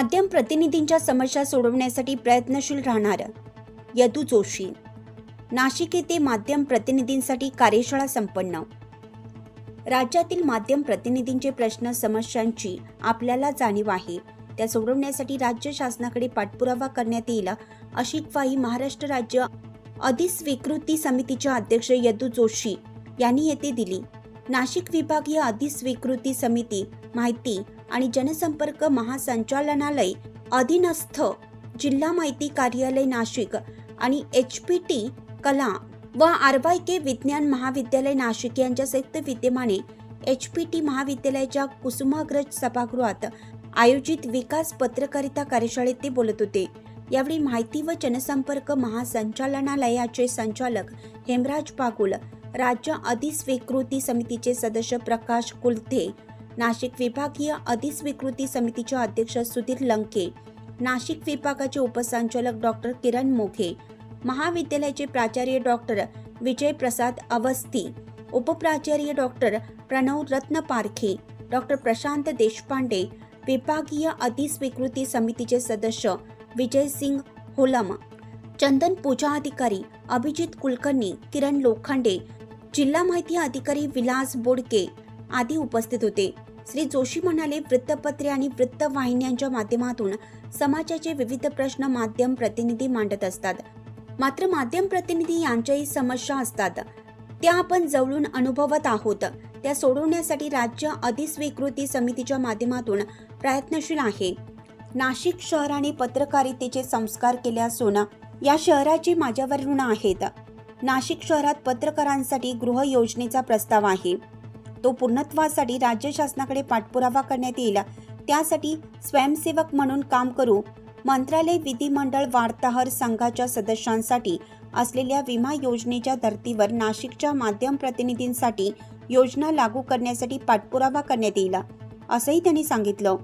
माध्यम प्रतिनिधींच्या समस्या सोडवण्यासाठी प्रयत्नशील राहणार यदू जोशी. नाशिक येथे माध्यम प्रतिनिधींसाठी कार्यशाळा संपन्न. राज्यातील माध्यम प्रतिनिधींचे प्रश्न समस्यांची आपल्याला जाणीव आहे. त्या सोडवण्यासाठी राज्य शासनाकडे पाठपुरावा करण्यात येईल अशी ग्वाही महाराष्ट्र राज्य अधिस्वीकृती समितीचे अध्यक्ष यदू जोशी यांनी येथे दिली. नाशिक विभागीय अधिस्वीकृती समिती माहिती आणि जनसंपर्क महासंचालनालय अधीनस्थ जिल्हा माहिती कार्यालय नाशिक आणि एच पी टी कला व आर वाय के विज्ञान महाविद्यालय नाशिक यांच्या संयुक्त विद्यमाने एच पी टी महाविद्यालयाच्या कुसुमाग्रज सभागृहात आयोजित विकास पत्रकारिता कार्यशाळेत ते बोलत होते. यावेळी माहिती व जनसंपर्क महासंचालनालयाचे संचालक हेमराज पागुल राज्य अधिस्वीकृती समितीचे सदस्य प्रकाश कुलथे नाशिक विभागीय अधिस्वीकृती समितीचे अध्यक्ष सुधीर लंके नाशिक विभागाचे उपसंचालक डॉक्टर किरण मोघे महाविद्यालयाचे प्राचार्य डॉक्टर विजय प्रसाद अवस्थी उपप्राचार्य डॉक्टर प्रणव रत्न पारखे डॉक्टर प्रशांत देशपांडे विभागीय अधिस्वीकृती समितीचे सदस्य विजय सिंग होलम चंदन पूजा अधिकारी अभिजित कुलकर्णी किरण लोखंडे जिल्हा माहिती अधिकारी विलास बोडके आदी उपस्थित होते. श्री जोशी म्हणाले वृत्तपत्रे आणि वृत्तवाहिन्यांच्या माध्यमातून समाजाचे विविध प्रश्न माध्यम प्रतिनिधी मांडत असतात. मात्र माध्यम प्रतिनिधी यांच्याही समस्या असतात. त्या आपण जवळून अनुभवत आहोत. त्या सोडवण्यासाठी राज्य अधिस्वीकृती समितीच्या माध्यमातून प्रयत्नशील आहे. नाशिक शहराने पत्रकारितेचे संस्कार केले असून या शहराचे माझ्यावर ऋण आहेत. नाशिक शहरात पत्रकारांसाठी गृह योजनेचा प्रस्ताव आहे. तो पूर्णत्वासाठी राज्य शासनाकडे पाठपुरावा करण्यात येईल. त्यासाठी स्वयंसेवक म्हणून काम करू मंत्रालय विधिमंडळ वार्ताहर संघाच्या सदस्यांसाठी असलेल्या विमा योजनेच्या धर्तीवर नाशिकच्या माध्यम प्रतिनिधींसाठी योजना लागू करण्यासाठी पाठपुरावा करण्यात येईल असंही त्यांनी सांगितलं.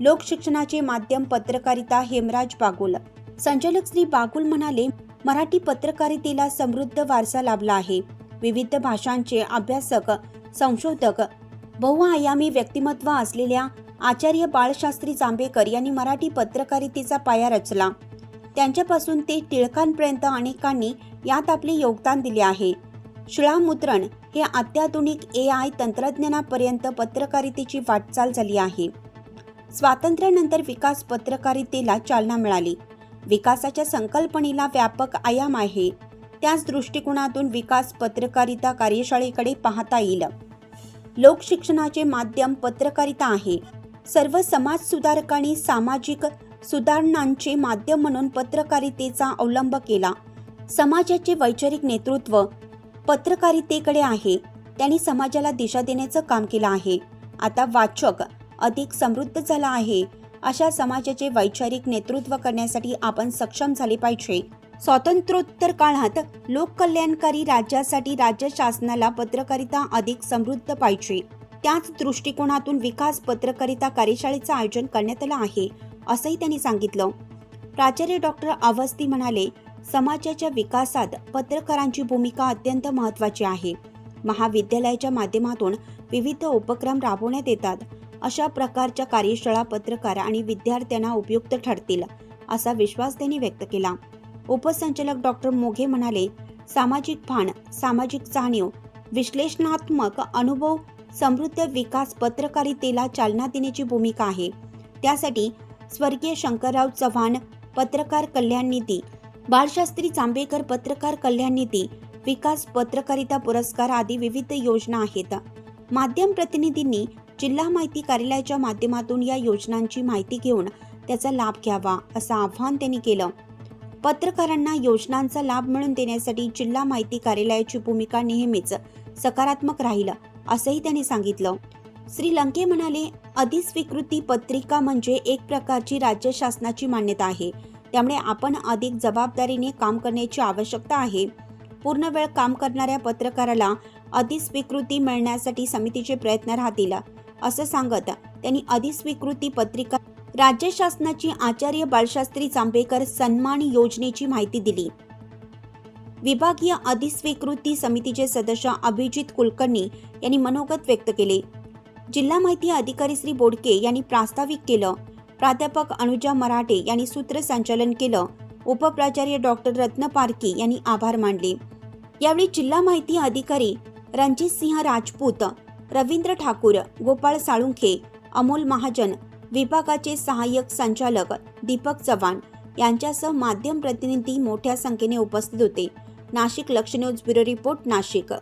लोकशिक्षणाचे माध्यम पत्रकारिता हेमराज बागुल. संचालक श्री बागुल म्हणाले मराठी पत्रकारितेला समृद्ध वारसा लाभला आहे. विविध भाषांचे अभ्यासक संशोधक बहुआयामी व्यक्तिमत्व असलेल्या आचार्य बाळशास्त्री जांभेकर यांनी मराठी पत्रकारितेचा पाया रचला. त्यांच्यापासून ते टिळकांपर्यंत अनेकांनी यात आपले योगदान दिले आहे. शिळामुद्रण हे अत्याधुनिक ए आय तंत्रज्ञानापर्यंत पत्रकारितेची वाटचाल झाली आहे. स्वातंत्र्यानंतर विकास पत्रकारितेला चालना मिळाली. विकासाच्या संकल्पनेला व्यापक आयाम आहे. त्याच दृष्टिकोनातून विकास पत्रकारिता कार्यशाळेकडे पाहता येईल. लोकशिक्षणाचे माध्यम पत्रकारिता आहे. सर्व समाज सुधारकांनी सामाजिक सुधारणांचे माध्यम म्हणून पत्रकारितेचा अवलंब केला. समाजाचे वैचारिक नेतृत्व पत्रकारितेकडे आहे. त्यांनी समाजाला दिशा देण्याचं काम केलं आहे. आता वाचक अधिक समृद्ध झाला आहे. अशा समाजाचे वैचारिक नेतृत्व करण्यासाठी आपण सक्षम झाले पाहिजे. स्वातंत्र्योत्तर काळात लोककल्याणकारी राज्यासाठी राज्य शासनाला पत्रकारिता अधिक समृद्ध पाहिजे. त्याच दृष्टिकोनातून विकास पत्रकारिता कार्यशाळेचं आयोजन करण्यात आलं आहे असंही त्यांनी सांगितलं. प्राचार्य डॉक्टर अवस्थी म्हणाले समाजाच्या विकासात पत्रकारांची भूमिका अत्यंत महत्त्वाची आहे. महाविद्यालयाच्या माध्यमातून विविध उपक्रम राबवण्यात येतात. अशा प्रकारच्या कार्यशाळा पत्रकार आणि विद्यार्थ्यांना उपयुक्त ठरतील असा विश्वास त्यांनी व्यक्त केला. उपसंचालक डॉक्टर मोघे म्हणाले सामाजिक भान सामाजिक जाणीव विश्लेषणात्मक अनुभव समृद्ध विकास पत्रकारितेला चालना देण्याची भूमिका आहे. त्यासाठी स्वर्गीय शंकरराव चव्हाण पत्रकार कल्याण निधी बाळशास्त्री जांभेकर पत्रकार कल्याण निधी विकास पत्रकारिता पुरस्कार आदी विविध योजना आहेत. माध्यम प्रतिनिधींनी जिल्हा माहिती कार्यालयाच्या माध्यमातून या योजनांची माहिती घेऊन त्याचा लाभ घ्यावा असं आवाहन त्यांनी केलं. पत्रकारांना योजनांचा लाभ मिळवून देण्यासाठी जिल्हा माहिती कार्यालयाची भूमिका नेहमीच सकारात्मक राहील असंही त्यांनी सांगितलं. श्रीलंके म्हणाले अधिस्वीकृती पत्रिका म्हणजे एक प्रकारची राज्य शासनाची मान्यता आहे. त्यामुळे आपण अधिक जबाबदारीने काम करण्याची आवश्यकता आहे. पूर्ण वेळ काम करणाऱ्या पत्रकाराला अधिस्वीकृती मिळण्यासाठी समितीचे प्रयत्न राहतील असं सांगत त्यांनी अधिस्वीकृती पत्रिका राज्य शासनाची आचार्य बाळशास्त्री जांभेकर सन्मान योजनेची माहिती दिली. विभागीय अधिस्वीकृती समितीचे सदस्य अभिजित कुलकर्णी यांनी मनोगत व्यक्त केले. जिल्हा माहिती अधिकारी श्री बोडके यांनी प्रास्ताविक केलं. प्राध्यापक अनुजा मराठे यांनी सूत्रसंचालन केलं. उपप्राचार्य डॉक्टर रत्न पारकी यांनी आभार मानले. यावेळी जिल्हा माहिती अधिकारी रणजित सिंह राजपूत रवींद्र ठाकूर गोपाळ साळुंखे अमोल महाजन विभागाचे सहाय्यक संचालक दीपक चव्हाण यांच्यासह माध्यम प्रतिनिधी मोठ्या संख्येने उपस्थित होते. नाशिक लक्ष न्यूज ब्युरो रिपोर्ट नाशिक.